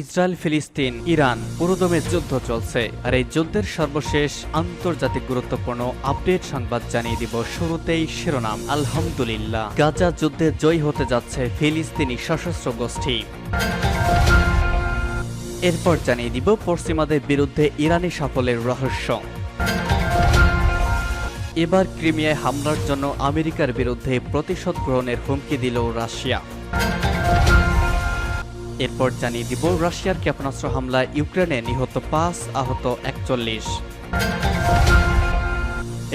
Israel, ফিলিস্তিন, Iran পুরোদমে যুদ্ধ চলছে। আর এই যুদ্ধের সর্বশেষ আন্তর্জাতিক গুরুত্বপূর্ণ আপডেট সংবাদ জানিয়ে দিব শুরুতেই শিরোনাম। আলহামদুলিল্লাহ। গাজা যুদ্ধে জয়ী হতে যাচ্ছে ফিলিস্তিনি সশস্ত্র গোষ্ঠী। এরপর জানিয়ে দিব পশ্চিমাদের বিরুদ্ধে ইরানি সাফল্যের রহস্য। এবার ক্রিমিয়ায় হামলার জন্য আমেরিকার বিরুদ্ধে প্রতিশোধ গ্রহণের হুমকি দিল রাশিয়া। এরপর জানিয়ে দিব, রাশিয়ার ক্ষেপণাস্ত্র হামলায় ইউক্রেনে নিহত পাঁচ আহত একচল্লিশ।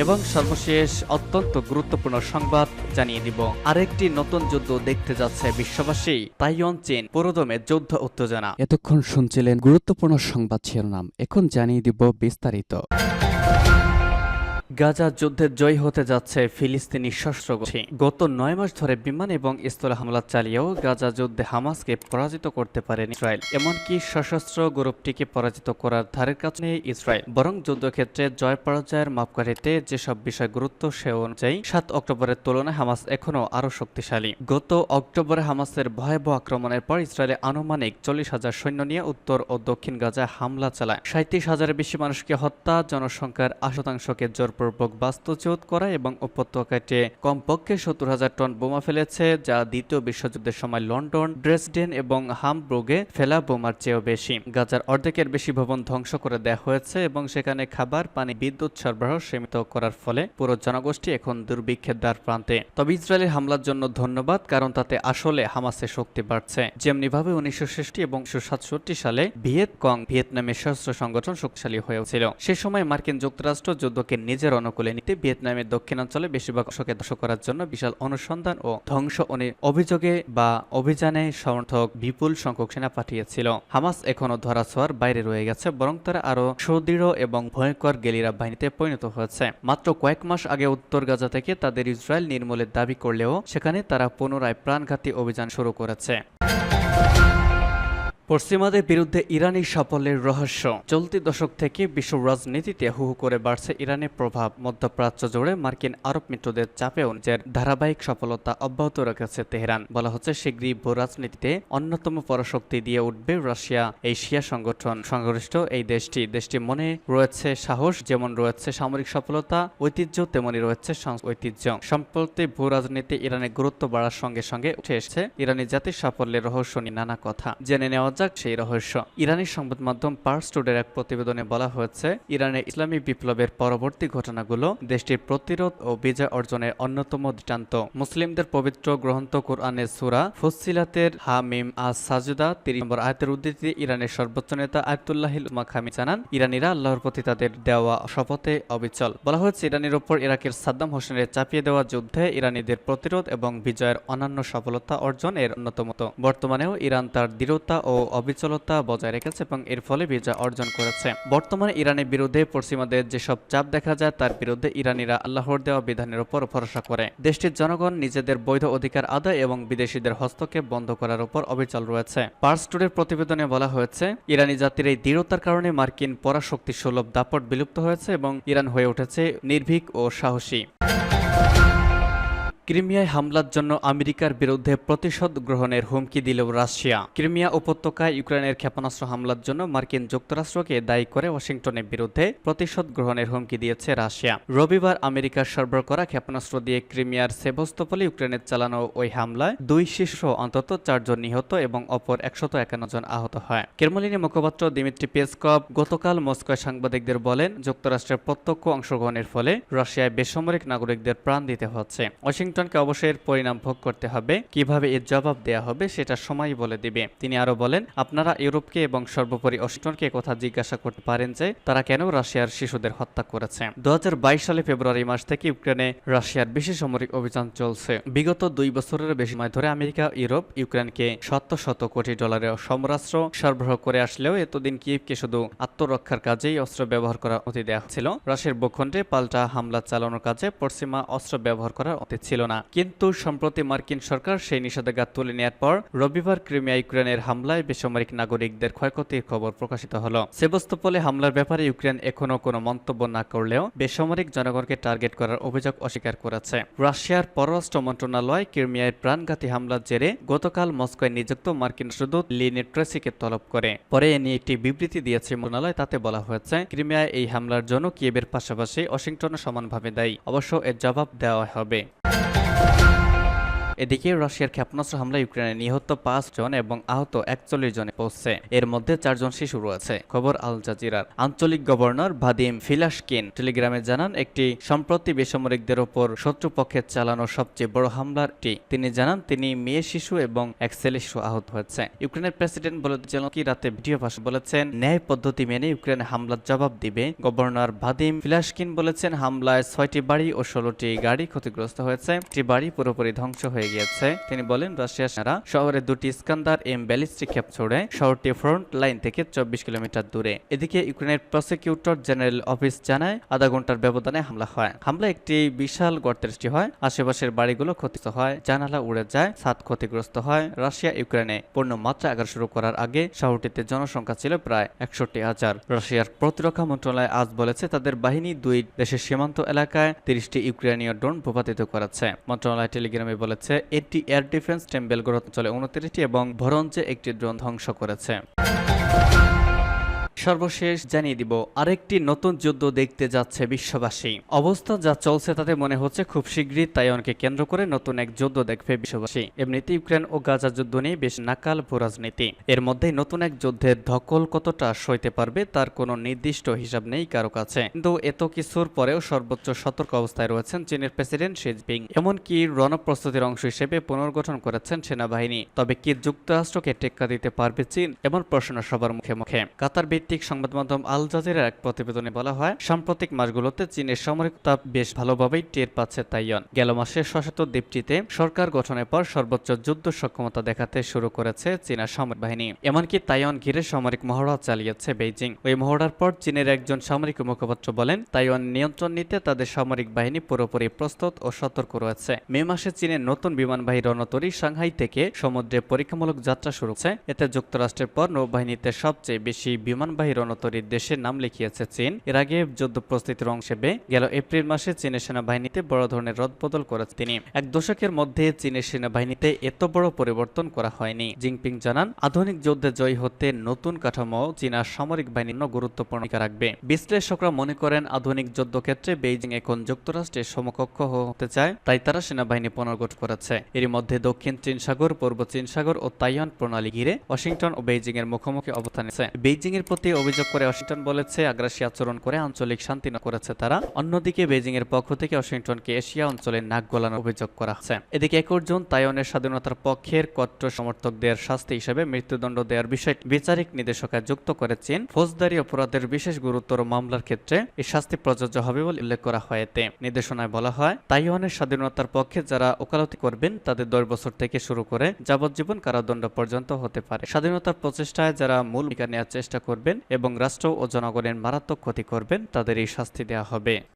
এবং সর্বশেষ অত্যন্ত গুরুত্বপূর্ণ সংবাদ জানিয়ে দিব। আরেকটি নতুন যুদ্ধ দেখতে যাচ্ছে বিশ্ববাসী, তাইওয়ান চীন পুরোদমে যুদ্ধ উত্তেজনা। এতক্ষণ শুনছিলেন গুরুত্বপূর্ণ সংবাদ শিরোনাম, এখন জানিয়ে দিব বিস্তারিত। গাজা যুদ্ধে জয় হতে যাচ্ছে ফিলিস্তিনি সশস্ত্র গোষ্ঠী। গত নয় মাস ধরে বিমান এবং স্থলে হামলা চালিয়েও গাজা যুদ্ধে হামাসকে পরাজিত করতে পারেনি ইসরায়েল। এমনকি সশস্ত্র গ্রুপটিকে পরাজিত করার ধারের কাছে ইসরায়েল। বরং যুদ্ধক্ষেত্রে জয় পরাজয়ের মাপকাঠিতে যেসব বিষয় গুরুত্ব সে অনুযায়ী সাত অক্টোবরের তুলনায় হামাস এখনও আরও শক্তিশালী। গত অক্টোবরে হামাসের ভয়াবহ আক্রমণের পর ইসরায়েলে আনুমানিক চল্লিশ হাজার সৈন্য নিয়ে উত্তর ও দক্ষিণ গাজায় হামলা চালায়। সাঁত্রিশ হাজারের বেশি মানুষকে হত্যা, জনসংখ্যার আশি শতাংশকে জোরপূর্বক বাস্তুচ্যুত করা এবং উপত্যকাতে কমপক্ষে সত্তর হাজার টন বোমা ফেলেছে, যা দ্বিতীয় বিশ্বযুদ্ধের সময় লন্ডন, ড্রেসডেন এবং হামব্রুগে ফেলা বোমার চেয়েও বেশি। গাজার অর্ধেকের বেশি ভবন ধ্বংস করে দেওয়া হয়েছে এবং সেখানে খাবার, পানি, বিদ্যুৎ সরবরাহ সীমিত করার ফলে পুরো জনগোষ্ঠী এখন দুর্ভিক্ষের দ্বার প্রান্তে। তবে ইসরায়েলের হামলার জন্য ধন্যবাদ, কারণ তাতে আসলে হামাসের শক্তি বাড়ছে। যেমনিভাবে উনিশশো এবং উনিশশো সাতষট্টি সালে ভিয়েতকং, ভিয়েতনামের সশস্ত্র সংগঠন শক্তিশালী হয়েছিল। সে সময় মার্কিন যুক্তরাষ্ট্র যুদ্ধকে নিজের অনুকূলে নিতে ভিয়েতনামের দক্ষিণাঞ্চলে বেশিরভাগ অংশকে ধ্বংস করার জন্য বিশাল অনুসন্ধান ও ধ্বংস অভিযোগে বা অভিযানে সমর্থক বিপুল সংখ্যক সেনা পাঠিয়েছিল। হামাস এখনও ধরাছোঁয়ার বাইরে রয়ে গেছে, বরং তারা আরও সুদৃঢ় এবং ভয়ঙ্কর গেলিরা বাহিনীতে পরিণত হয়েছে। মাত্র কয়েক মাস আগে উত্তর গাজা থেকে তাদের ইসরায়েল নির্মূলের দাবি করলেও সেখানে তারা পুনরায় প্রাণঘাতী অভিযান শুরু করেছে। পশ্চিমাদের বিরুদ্ধে ইরানি সাফল্যের রহস্য। চলতি দশক থেকে বিশ্ব রাজনীতিতে হু হু করে বাড়ছে ইরানের প্রভাব। মধ্যপ্রাচ্য জুড়ে মার্কিন আরব মিত্রদের চাপেও নিজের ধারাবাহিক সফলতা অব্যাহত রেখেছে তেহরান। বলা হচ্ছে শীঘ্রই ভূ রাজনীতিতে অন্যতম পরাশক্তি দিয়ে উঠবে রাশিয়া এই শিয়া সংগঠন। সংঘর্ষিত এই দেশটি দেশটি মনে রয়েছে সাহস, যেমন রয়েছে সামরিক সফলতা, ঐতিহ্য, তেমনি রয়েছে ঐতিহ্য। সম্প্রতি ভূ রাজনীতি ইরানের গুরুত্ব বাড়ার সঙ্গে সঙ্গে উঠে এসেছে ইরানি জাতির সাফল্যের রহস্য নিয়ে নানা কথা। জেনে নেওয়া যাক সেই রহস্য। ইরানি সংবাদ মাধ্যম পার্স টুডের এক প্রতিবেদনে বলা হয়েছে, ইরানের ইসলামী বিপ্লবের পরবর্তী ঘটনাগুলো দেশটির প্রতিরোধ ও বিজয় অর্জনের অন্যতম দৃষ্টান্ত। মুসলিমদের পবিত্র গ্রন্থ কোরআনের সুরা ফুসিলাতের হামিম আজ সাজুদা তিরিশ নম্বর আয়তের উদ্ধৃতি ইরানের সর্বোচ্চ নেতা আয়তুল্লাহিল উমা খামি জানান, ইরানিরা আল্লাহর প্রতি তাদের দেওয়া শপথে অবিচল। বলা হয়েছে, ইরানের ওপর ইরাকের সাদ্দাম হোসেনের চাপিয়ে দেওয়া যুদ্ধে ইরানিদের প্রতিরোধ এবং বিজয়ের অন্যান্য সফলতা অর্জন এর অন্যতম। বর্তমানেও ইরান তার দৃঢ়তা ও অবিচলতা বজায় রেখেছে এবং এর ফলে বিজয় অর্জন করেছে। বর্তমানে ইরানের বিরুদ্ধে পশ্চিমাদের যেসব চাপ দেখা যায়, তার বিরুদ্ধে ইরানিরা আল্লাহর দেওয়া বিধানের উপর ভরসা করে। দেশটির জনগণ নিজেদের বৈধ অধিকার আদায় এবং বিদেশিদের হস্তক্ষেপ বন্ধ করার উপর অবিচল রয়েছে। পার্স টুডের প্রতিবেদনে বলা হয়েছে, ইরানি জাতির এই দৃঢ়তার কারণে মার্কিন পরাশক্তি সুলভ দাপট বিলুপ্ত হয়েছে এবং ইরান হয়ে উঠেছে নির্ভীক ও সাহসী। ক্রিমিয়ায় হামলার জন্য আমেরিকার বিরুদ্ধে প্রতিশোধ গ্রহণের হুমকি দিল রাশিয়া। ক্রিমিয়া উপত্যকায় ইউক্রেনের ক্ষেপণাস্ত্র হামলার জন্য মার্কিন যুক্তরাষ্ট্রকে দায়ী করে ওয়াশিংটনের বিরুদ্ধে প্রতিশোধ গ্রহণের হুমকি দিয়েছে রাশিয়া। রবিবার আমেরিকার সরবরাহ করা ক্ষেপণাস্ত্র দিয়ে ক্রিমিয়ার সেভস্তপলে ইউক্রেনের চালানো ওই হামলায় দুই শিশু অন্তত চারজন নিহত এবং অপর একশত একান্ন জন আহত হয়। কেরমলিনী মুখপাত্র দিমিত্রি পেসকভ গতকাল মস্কোয় সাংবাদিকদের বলেন, যুক্তরাষ্ট্রের প্রত্যক্ষ অংশগ্রহণের ফলে রাশিয়ায় বেসামরিক নাগরিকদের প্রাণ দিতে হচ্ছে। ওয়াশিংটনকে অবশ্যই এর পরিণাম ভোগ করতে হবে। কীভাবে এর জবাব দেয়া হবে সেটা সময় বলে দিবে। তিনি আরও বলেন, আপনারা ইউরোপকে এবং সর্বোপরি ওয়াশিংটনকে কথা জিজ্ঞাসা করতে পারেন যে, তারা কেন রাশিয়ার শিশুদের হত্যা করেছে? দু হাজার বাইশ সালে ফেব্রুয়ারি মাস থেকে ইউক্রেনে রাশিয়ার বেশি সামরিক অভিযান চলছে। বিগত দুই বছরের বেশি সময় ধরে আমেরিকা, ইউরোপ, ইউক্রেনকে শত শত কোটি ডলারের সমরাস্ত্র সরবরাহ করে আসলেও এতদিন কিয়েভকে শুধু আত্মরক্ষার কাজেই অস্ত্র ব্যবহার করার অতি দেওয়া ছিল। রাশিয়ার ভূখণ্ডে পাল্টা হামলা চালানোর কাজে পশ্চিমা অস্ত্র ব্যবহার করার অনুমতি ছিল। ছিল না। কিন্তু সম্প্রতি মার্কিন সরকার সেই নিষেধাজ্ঞা তুলে নেওয়ার পর রবিবার ক্রিমিয়া ইউক্রেনের হামলায় বেসামরিক নাগরিকদের ক্ষয়ক্ষতির খবর প্রকাশিত হলো। সেবস্তোপলে হামলার ব্যাপারে ইউক্রেন এখনও কোনো মন্তব্য না করলেও বেসামরিক জনগণকে টার্গেট করার অভিযোগ অস্বীকার করেছে। রাশিয়ার পররাষ্ট্র মন্ত্রণালয় ক্রিমিয়ায় প্রাণঘাতী হামলার জেরে গতকাল মস্কোয় নিযুক্ত মার্কিন রাষ্ট্রদূত লিনে ট্রেসিকে তলব করে। পরে এ নিয়ে একটি বিবৃতি দিয়েছে মন্ত্রণালয়, তাতে বলা হয়েছে, ক্রিমিয়ায় এই হামলার জন্য কিয়েবের পাশাপাশি ওয়াশিংটনও সমানভাবে দায়ী। অবশ্য এর জবাব দেওয়া হবে। এদিকে রাশিয়ার ক্ষেপণাস্ত্র হামলায় ইউক্রেনে নিহত পাঁচ জন এবং আহত একচল্লিশ জনে পৌঁছছে এর মধ্যে চারজন শিশু রয়েছে। খবর আল জাজিরার। আঞ্চলিক গভর্নর ভাদিম ফিলাসকিন টেলিগ্রামে জানান, একটি সম্প্রতি বেসামরিকদের ওপর শত্রুপক্ষের চালানো সবচেয়ে বড় হামলারটি তিনি জানান, তিনি মেয়ে শিশু এবং এক ছেলে শিশু আহত হয়েছে। ইউক্রেনের প্রেসিডেন্ট কি রাতে ভিডিও ভাষা বলেছেন, ন্যায় পদ্ধতি মেনে ইউক্রেন হামলার জবাব দিবে। গভর্নর ভাদিম ফিলাসকিন বলেছেন, হামলায় ছয়টি বাড়ি ও ষোলোটি গাড়ি ক্ষতিগ্রস্ত হয়েছে। একটি বাড়ি পুরোপুরি ধ্বংস হয়ে গিয়েছে। তিনি বলেন রাশিয়ার সেনারা শহরে দুটি স্কান্দার এম ব্যালিস্টিক ক্ষেপ ছড়ে শহরটি ফ্রন্ট লাইন থেকে চব্বিশ কিলোমিটার দূরে। এদিকে ইউক্রেনের প্রসিকিউটর জেনারেল অফিস জানায়, আধা ঘণ্টার ব্যবধানে হামলা হয়। হামলা একটি বিশাল গর্তের সৃষ্টি হয়, আশেপাশের বাড়িগুলো ক্ষতিগ্রস্ত হয়, জানালা উড়ে যায়, ছাদ ক্ষতিগ্রস্ত হয়। রাশিয়া ইউক্রেনে পূর্ণ মাত্রা আঘাত শুরু করার আগে শহরটিতে জনসংখ্যা ছিল প্রায় একষট্টি হাজার। রাশিয়ার প্রতিরক্ষা মন্ত্রণালয় আজ বলেছে, তাদের বাহিনী দুই দেশের সীমান্ত এলাকায় তিরিশটি ইউক্রেনীয় ড্রোন ভূপাতিত করেছে। মন্ত্রণালয় টেলিগ্রামে বলেছে এটি এয়ার ডিফেন্স টেম্বেলগড় অঞ্চলে উনত্রিশটি এবং ভরঞ্চে একটি ড্রোন ধ্বংস করেছে। সর্বশেষ জানিয়ে দিব, আরেকটি নতুন যুদ্ধ দেখতে যাচ্ছে বিশ্ববাসী। অবস্থা যা চলছে তাতে মনে হচ্ছে খুব শীঘ্রই তাইওয়ানকে কেন্দ্র করে নতুন এক যুদ্ধ দেখবে বিশ্ববাসী। এমনিতে ইউক্রেন ও গাজা যুদ্ধ নিয়ে বেশ নাকাল ভূরাজনীতি। এর মধ্যেই নতুন এক যুদ্ধের ধকল কতটা সইতে পারবে তার কোনো নির্দিষ্ট হিসাব নেই কারও কাছে। কিন্তু এত কিছুর পরেও সর্বোচ্চ সতর্ক অবস্থায় রয়েছেন চীনের প্রেসিডেন্ট শি জিনপিং। এমনকি রণপ্রস্তুতির অংশ হিসেবে পুনর্গঠন করেছেন সেনাবাহিনী। তবে কি যুক্তরাষ্ট্রকে টেক্কা দিতে পারবে চীন? এমন প্রশ্ন সবার মুখে মুখে। কাতার সংবাদ মাধ্যম আল জাজিরার এক প্রতিবেদনে বলা হয়, সাম্প্রতিক মাসগুলোতে চীনের সামরিক তাপ বেশ ভালোভাবেই টের পাচ্ছে তাইওয়ান। গেল মাসে সশস্ত্র দ্বীপটিতে সরকার গঠনের পর সর্বোচ্চ যুদ্ধ সক্ষমতা দেখাতে শুরু করেছে চীনা সামরিক বাহিনী। এমনকি তাইওয়ান ঘিরে সামরিক মহড়া চালিয়েছে বেইজিং। ওই মহড়ার পর চীনের একজন সামরিক মুখপাত্র বলেন, তাইওয়ান নিয়ন্ত্রণ নিতে তাদের সামরিক বাহিনী পুরোপুরি প্রস্তুত ও সতর্ক রয়েছে। মে মাসে চীনের নতুন বিমানবাহী রণতরী সাংহাই থেকে সমুদ্রে পরীক্ষামূলক যাত্রা শুরু হচ্ছে। এতে যুক্তরাষ্ট্রের পর নৌবাহিনীতে সবচেয়ে বেশি বিমানবাহী রণতরীর দেশের নাম লিখিয়েছে চীন। এর আগে যুদ্ধ প্রস্তুতির অংশে গেল এপ্রিল মাসে চীনের সেনাবাহিনীতে বড় ধরনের রদবদল করেছে তিনি। এক দশকের মধ্যে চীনের সেনাবাহিনীতে এত বড় পরিবর্তন করা হয়নি। জিনপিং জানান, আধুনিক যুদ্ধে জয়ী হতে নতুন কাঠামো চীনা সামরিক বাহিনীর গুরুত্বপূর্ণ ভূমিকা রাখবে। বিশ্লেষকরা মনে করেন, আধুনিক যুদ্ধক্ষেত্রে বেইজিং এখন যুক্তরাষ্ট্রের সমকক্ষ হতে চায়, তাই তারা সেনাবাহিনী পুনর্গঠ করেছে। এর মধ্যে দক্ষিণ চীন সাগর, পূর্ব চীন সাগর ও তাইওয়ান প্রণালী ঘিরে ওয়াশিংটন ও বেইজিং এর মুখোমুখি অবস্থান বেইজিং এর প্রতি অভিযোগ করে ওয়াশিংটন বলেছে, আগ্রাসী আচরণ করে আঞ্চলিক শান্তি ন করেছে তারা। অন্যদিকে বেইজিং এর পক্ষ থেকে ওয়াশিংটনকে এশিয়া অঞ্চলে নাক গলানোর অভিযোগ করা হচ্ছে। এদিকে এক অর্জুন তাইওয়ানের স্বাধীনতার পক্ষের কট্টর সমর্থকদের শাস্তি হিসেবে মৃত্যুদণ্ড দেওয়ার বিষয় বিচারিক নির্দেশকায় যুক্ত করেছেন ফৌজদারি অপরাধের বিশেষ গুরুতর মামলার ক্ষেত্রে এই শাস্তি প্রযোজ্য হবে বলে উল্লেখ করা হয় এতে। নির্দেশনায় বলা হয়, তাইওয়ানের স্বাধীনতার পক্ষে যারা ওকালতি করবেন, তাদের দশ বছর থেকে শুরু করে যাবজ্জীবন কারাদণ্ড পর্যন্ত হতে পারে। স্বাধীনতার প্রচেষ্টায় যারা মূল ভূমিকা নেওয়ার চেষ্টা করবেন এবং রাষ্ট্র ও জনগণের মারাত্মক ক্ষতি করবেন তাদের এই শাস্তি দেওয়া হবে।